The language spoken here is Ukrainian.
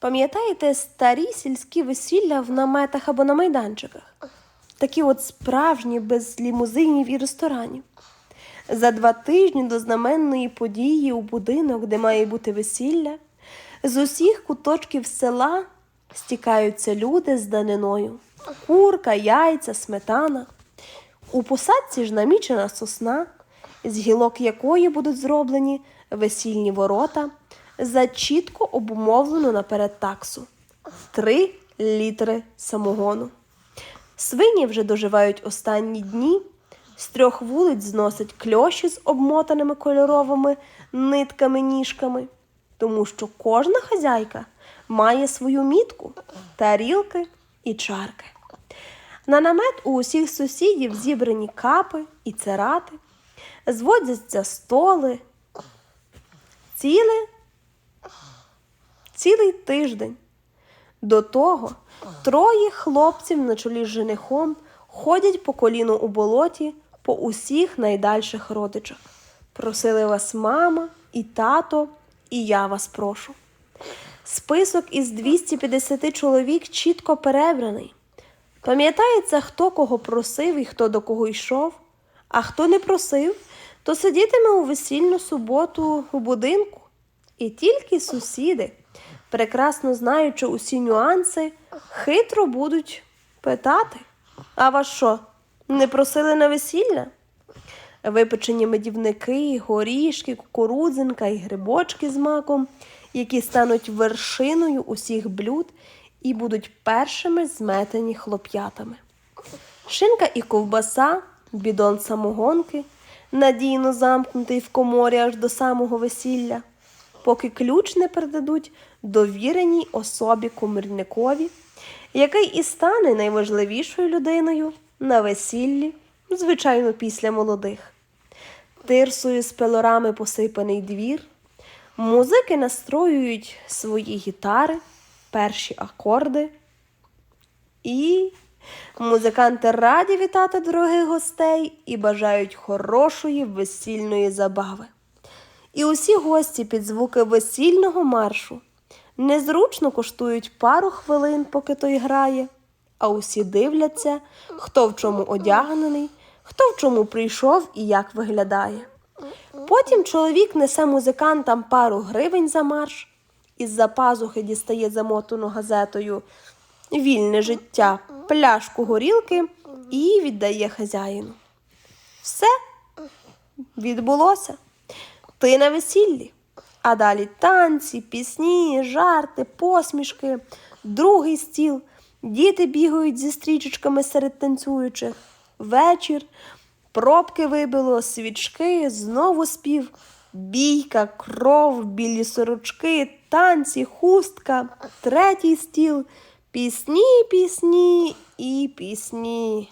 Пам'ятаєте старі сільські весілля в наметах або на майданчиках? Такі от справжні, без лімузинів і ресторанів. За два тижні до знаменної події у будинок, де має бути весілля, з усіх куточків села стікаються люди з даниною: курка, яйця, сметана. У посадці ж намічена сосна, з гілок якої будуть зроблені весільні ворота за чітко обумовлену наперед таксу три літри самогону. Свині вже доживають останні дні, з трьох вулиць зносять кльоші з обмотаними кольоровими нитками ніжками, тому що кожна хазяйка має свою мітку, тарілки і чарки. На намет у усіх сусідів зібрані капи і церати, зводяться столи. Ціле, цілий тиждень. До того троє хлопців на чолі з женихом ходять по коліну у болоті по усіх найдальших родичах. Просили вас мама і тато, і я вас прошу. Список із 250 чоловік чітко перебраний. Пам'ятається, хто кого просив і хто до кого йшов, а хто не просив, то сидітиме у весільну суботу у будинку. І тільки сусіди, прекрасно знаючи усі нюанси, хитро будуть питати: А вас що, не просили на весілля? Випечені медівники, горішки, кукурудзинка і грибочки з маком, які стануть вершиною усіх блюд і будуть першими зметені хлоп'ятами. Шинка і ковбаса, бідон самогонки, надійно замкнутий в коморі аж до самого весілля, поки ключ не передадуть довіреній особі комірникові, який і стане найважливішою людиною на весіллі, звичайно, після молодих. Тирсою з пилорами посипаний двір, музики настроюють свої гітари, перші акорди. І музиканти раді вітати дорогих гостей і бажають хорошої весільної забави. І усі гості під звуки весільного маршу незручно коштують пару хвилин, поки той грає, а усі дивляться, хто в чому одягнений, хто в чому прийшов і як виглядає. Потім чоловік несе музикантам пару гривень за марш, із-за пазухи дістає замотану газетою вільне життя, пляшку горілки і віддає хазяїну. Все відбулося. Ти на весіллі. А далі танці, пісні, жарти, посмішки, другий стіл. Діти бігають зі стрічечками серед танцюючих. Вечір, пробки вибило, свічки, знову спів, бійка, кров, білі сорочки, танці, хустка, третій стіл, пісні, пісні і пісні.